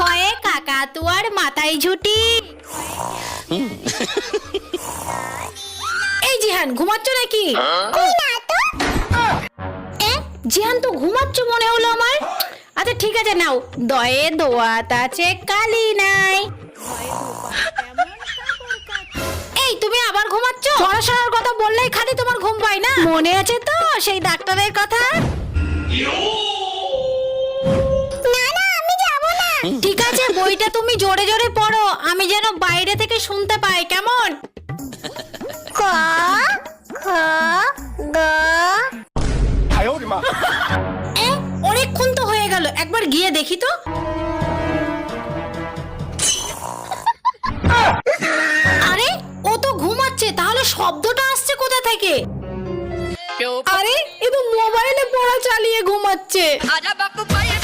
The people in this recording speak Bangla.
কয়ে কাকাতুয়ার মাথায় ঝুটি। এই জিহান ঘুমাচ্ছ নাকি? এ, জিহান তো ঘুমাচ্ছ মনে হলো আমার? আচ্ছা ঠিক আছে নাও। দয়ে দোয়াত আছে কালি নাই। এই তুমি আবার ঘুমাচ্ছ? পড়াশোনার কথা বললেই খালি তোমার ঘুম পায় না? মনে আছে তো সেই ডাক্তারের কথা? ঠিক আছে বইটা তুমি জোরে জোরে পড়ো আমি যেন বাইরে থেকে শুনতে পাই কেমন? ক খ গ। এ, অনেকক্ষণ তো হয়ে গেল একবার গিয়ে দেখি তো। আরে ও তো ঘুমাচ্ছে তাহলে শব্দটা আসছে কোথা থেকে? আরে এ তো মোবাইলে পড়া চালিয়ে ঘুমাচ্ছে। Ada baku paya